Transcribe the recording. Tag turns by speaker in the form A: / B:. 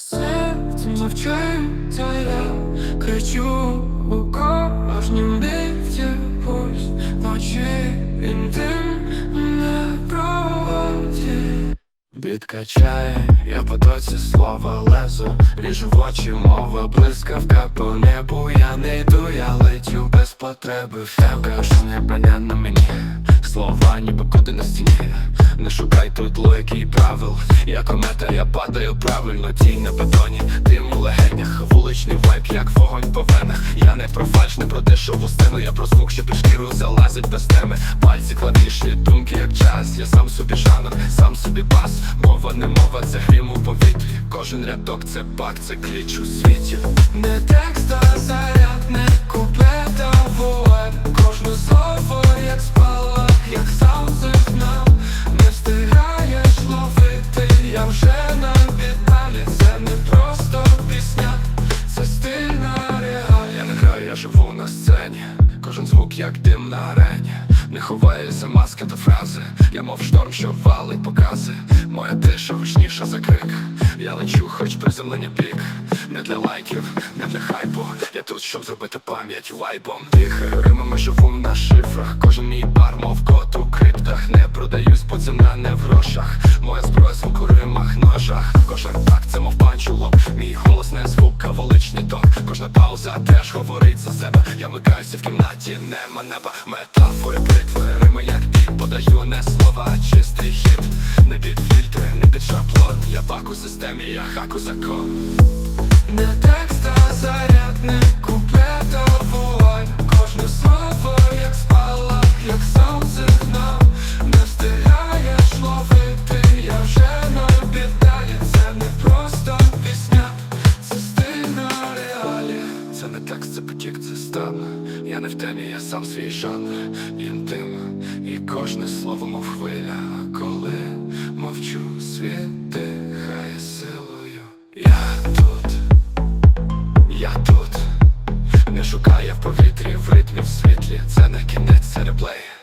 A: Серце мовчить, та я кричу у кожнім битті пусть Ночі інтим не проводить. Біт качає, я по тоці слова лезу Ріжу в очі, мова, блискавка по небу. Я не йду, я летю без потреби. В тебе що не броня на мені. Слова ніби коди на стіні Не шукай тут логіки і правил. Я комета, я падаю правильно Тінь на бетоні, дим у легенях Вуличний вайб, як вогонь по венах. Я не про фальш, не про дешеву сцену Я про звук, що під шкіру залазить без теми. Пальці клавіші, думки як час. Я сам собі жанр, сам собі бас. Мова не мова, це грім у повітрі. Кожен рядок це бак, це кліч у світі. Не текст, а заряд, не куплет, живу на сцені. Кожен звук як дим на арені. Не ховаюся маски та фрази. Я мов шторм, що валить покази. Моя тиша гучніша за крик. Я лечу, хоч приземлення пік. Не для лайків, не для хайпу. Я тут, щоб зробити пам'ять вайбом. Дихаю римами живу на шифрах. Кожен мій бар, мов кот у криптах. Не продаюсь, бо ціна не в грошах. Моя зброя звук у римах, ножах. Кожен так, це мов панчулок Мій голос не звук, а величний тон Кожна пауза теж говорить за себе. Я микаюся в кімнаті, нема неба. Метафори, бритви, рими як бій Подаю не слова, чистий хід. Не під фільтри, не під шаблон. Я бак у системі, я хаку закон. Не текст, а це стан, я не в темі, я сам свій жанр інтим, і кожне слово, мов хвиля, а коли мовчу світи, хай силою. Я тут, я тут, не шукає в повітрі в ритмі в світлі, це не кінець, це реплей.